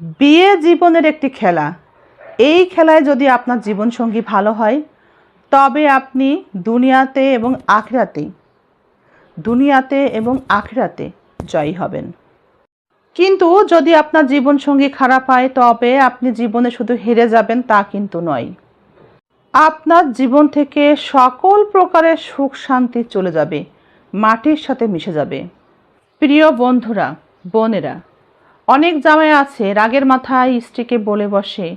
বিয়ে জীবনের একটি খেলা। এই খেলায় যদি আপনার জীবনসঙ্গী ভালো হয়, তবে আপনি দুনিয়াতে এবং আখরাতে, দুনিয়াতে এবং আখরাতে জয়ী হবেন। কিন্তু যদি আপনার জীবনসঙ্গী খারাপ হয়, তবে আপনি জীবনে শুধু হেরে যাবেন তা কিন্তু নয়। আপনার জীবন থেকে সকল প্রকারের সুখ শান্তি চলে যাবে, মাটির সাথে মিশে যাবে। প্রিয় বন্ধুরা, বোনেরা অনেক জামাই আছে, রাগের মাথায় স্ত্রীকে বলে বসে,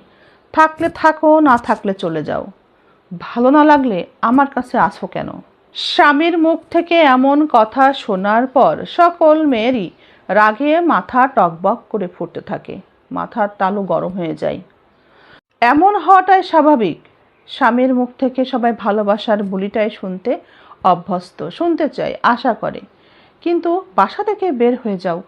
থাকলে থাকো, না থাকলে চলে যাও। ভালো না লাগলে আমার কাছে আসো কেন? স্বামীর মুখ থেকে এমন কথা শোনার পর সকল মেয়েরই রাগে মাথা টকবক করে ফুটতে থাকে মাথার তালু গরম হয়ে যায়। এমন হওয়াটাই স্বাভাবিক। স্বামীর মুখ থেকে সবাই ভালোবাসার বুলিটাই শুনতে অভ্যস্ত, শুনতে চায়, আশা করে। কিন্তু বাসা থেকে বের হয়ে যাও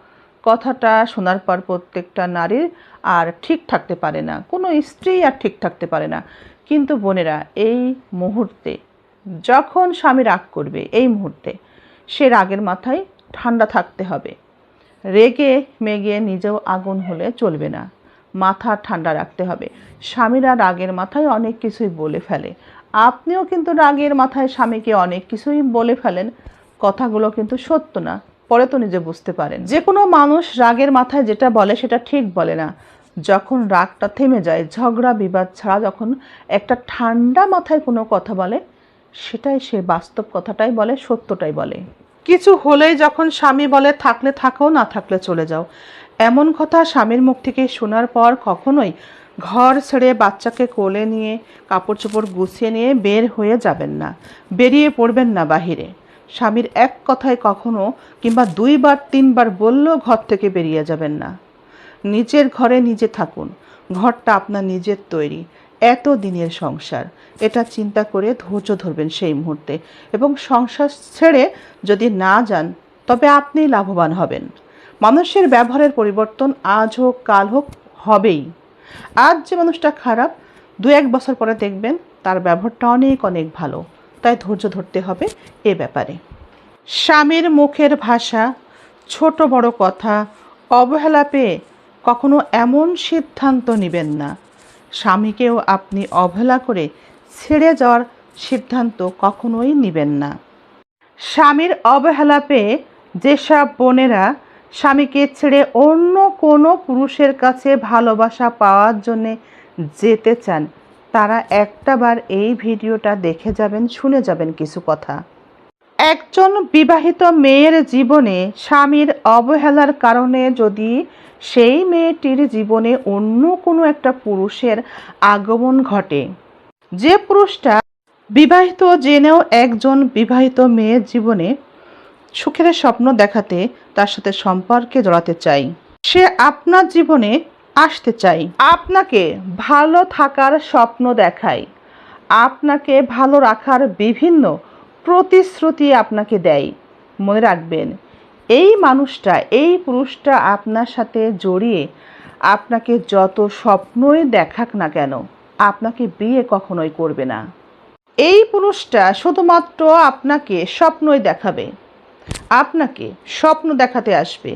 কথাটা শোনার পর প্রত্যেকটা নারীর আর ঠিক থাকতে পারে না। কোনো স্ত্রী আর ঠিক থাকতে পারে না। কিন্তু বোনেরা, এই মুহূর্তে যখন স্বামী রাগ করবে, এই মুহূর্তে সে রাগের মাথায় ঠান্ডা থাকতে হবে। রেগে মেগে নিজেও আগুন হলে চলবে না। মাথা ঠান্ডা রাখতে হবে। স্বামীরা রাগের মাথায় অনেক কিছুই বলে ফেলে। আপনিও কিন্তু রাগের মাথায় স্বামীকে অনেক কিছুই বলে ফেলেন। কথাগুলো কিন্তু সত্য না। পরে তো নিজে বুঝতে পারেন। যে কোনো মানুষ রাগের মাথায় যেটা বলে সেটা ঠিক বলে না। যখন রাগটা থেমে যায়, ঝগড়া, বিবাদ ছাড়া যখন একটা ঠান্ডা মাথায় কোনো কথা বলে, সেটাই সে বাস্তব কথাটাই বলে, সত্যটাই বলে। কিছু হলেই যখন স্বামী বলে, থাকলে থাকো, না থাকলে চলে যাও। এমন কথা স্বামীর মুখ থেকে শোনার পর কখনোই ঘর ছেড়ে বাচ্চাকে কোলে নিয়ে কাপড় চোপড় গুছিয়ে নিয়ে বের হয়ে যাবেন না। বেরিয়ে পড়বেন না বাহিরে। স্বামীর এক কথায় কখনো কিংবা দুইবার, তিনবার বললেও ঘর থেকে বেরিয়ে যাবেন না। নিজের ঘরে নিজে থাকুন। ঘরটা আপনার নিজের তৈরি। এত দিনের সংসার। এটা চিন্তা করে ধৈর্য ধরবেন সেই মুহূর্তে। এবং সংসার ছেড়ে যদি না যান, তবে আপনি লাভবান হবেন। মানুষের ব্যবহারের পরিবর্তন আজ হোক, কাল হোক, হবেই। আজ যে মানুষটা খারাপ দু এক বছর পরে দেখবেন তার ব্যবহারটা অনেক অনেক ভালো। তাই ধৈর্য ধরতে হবে এ ব্যাপারে। স্বামীর মুখের ভাষা, ছোট বড় কথা, অবহেলা পেয়ে কখনো এমন সিদ্ধান্ত নেবেন না। স্বামীকেও আপনি অবহেলা করে ছেড়ে যাওয়ার সিদ্ধান্ত কখনোই নেবেন না। স্বামীর অবহেলা পেয়ে যেসব বোনেরা স্বামীকে ছেড়ে অন্য কোনো পুরুষের কাছে ভালোবাসা পাওয়ার জন্যে যেতে চান তারা একটাবার এই ভিডিওটা দেখে যাবেন, শুনে যাবেন কিছু কথা। একজন বিবাহিত মেয়ের জীবনে স্বামীর অবহেলার কারণে যদি সেই মেয়েটির জীবনে অন্য কোনো একটা পুরুষের আগমন ঘটে, যে পুরুষটা বিবাহিত, জেনেও একজন বিবাহিত মেয়ের জীবনে সুখের স্বপ্ন দেখাতে তার সাথে সম্পর্কে জড়াতে চাই। সে আপনার জীবনে আসতে চাই। আপনাকে ভালো থাকার স্বপ্ন দেখায় আপনাকে ভালো রাখার বিভিন্ন প্রতিশ্রুতি আপনাকে দেয় মনে রাখবেন, এই মানুষটা, এই পুরুষটা আপনার সাথে জড়িয়ে আপনাকে যত স্বপ্নই দেখাক না কেন, আপনাকে বিয়ে কখনোই করবে না। এই পুরুষটা শুধুমাত্র আপনাকে স্বপ্নই দেখাবে। আপনাকে স্বপ্ন দেখাতে আসবে।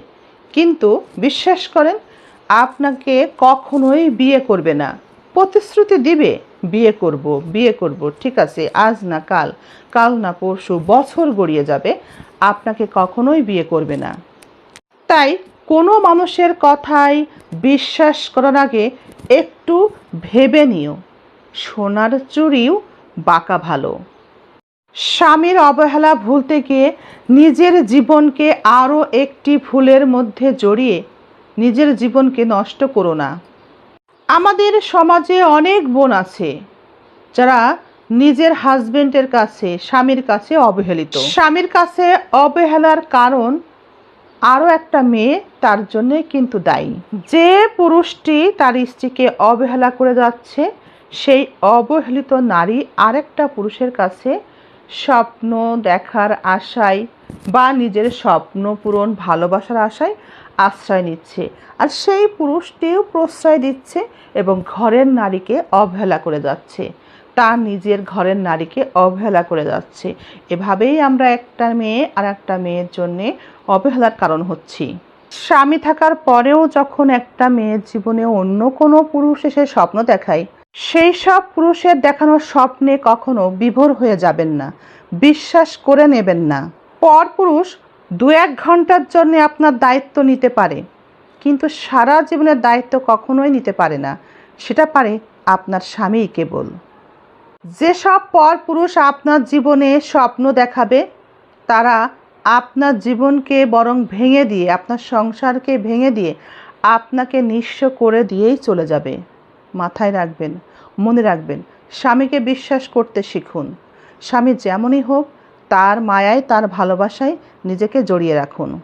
কিন্তু বিশ্বাস করেন আপনাকে কখনোই বিয়ে করবে না। প্রতিশ্রুতি দিবে, বিয়ে করব বিয়ে করব, ঠিক আছে, আজ না কাল কাল না পরশু, বছর গড়িয়ে যাবে, আপনাকে কখনোই বিয়ে করবে না। তাই কোনো মানুষের কথায় বিশ্বাস করার আগে একটু ভেবে নিও, সোনার চুরিও বাঁকা ভালো। স্বামীর অবহেলা ভুলতে গিয়ে নিজের জীবনকে আরও একটি ভুলের মধ্যে জড়িয়ে নিজের জীবনকে নষ্ট করো না। আমাদের সমাজে অনেক বোন আছে, যারা নিজের হাজবেন্ডের কাছে, স্বামীর কাছে অবহেলিত। স্বামীর কাছে অবহেলার কারণ আরও একটা মেয়ে, তার জন্যে কিন্তু দায়ী। যে পুরুষটি তার স্ত্রীকে অবহেলা করে যাচ্ছে, সেই অবহেলিত নারী আরেকটা পুরুষের কাছে স্বপ্ন দেখার আশায় বা নিজের স্বপ্ন পূরণ ভালোবাসার আশায় আশ্রয় নিচ্ছে। আর সেই পুরুষটিও প্রশ্রয় দিচ্ছে এবং ঘরের নারীকে অবহেলা করে যাচ্ছে। তার নিজের ঘরের নারীকে অবহেলা করে যাচ্ছে। এভাবেই আমরা একটা মেয়ে আর একটা মেয়ের জন্যে অবহেলার কারণ হচ্ছি। স্বামী থাকার পরেও যখন একটা মেয়ের জীবনে অন্য কোনো পুরুষ এসে স্বপ্ন দেখায় সেই সব পুরুষের দেখানো স্বপ্নে কখনো বিভোর হয়ে যাবেন না, বিশ্বাস করে নেবেন না। পরপুরুষ দু এক ঘণ্টার জন্য আপনার দায়িত্ব নিতে পারে, কিন্তু সারা জীবনের দায়িত্ব কখনোই নিতে পারে না, সেটা পারে আপনার স্বামীই কেবল। যেসব পরপুরুষ আপনার জীবনে স্বপ্ন দেখাবে, তারা আপনার জীবনকে বরং ভেঙে দিয়ে, আপনার সংসারকে ভেঙে দিয়ে আপনাকে নিঃস্ব করে দিয়েই চলে যাবে। মাথায় রাখবেন, মনে রাখবেন, স্বামীকে বিশ্বাস করতে শিখুন। স্বামী যেমনই হোক, তার মায়ায়, তার ভালোবাসায় নিজেকে জড়িয়ে রাখুন।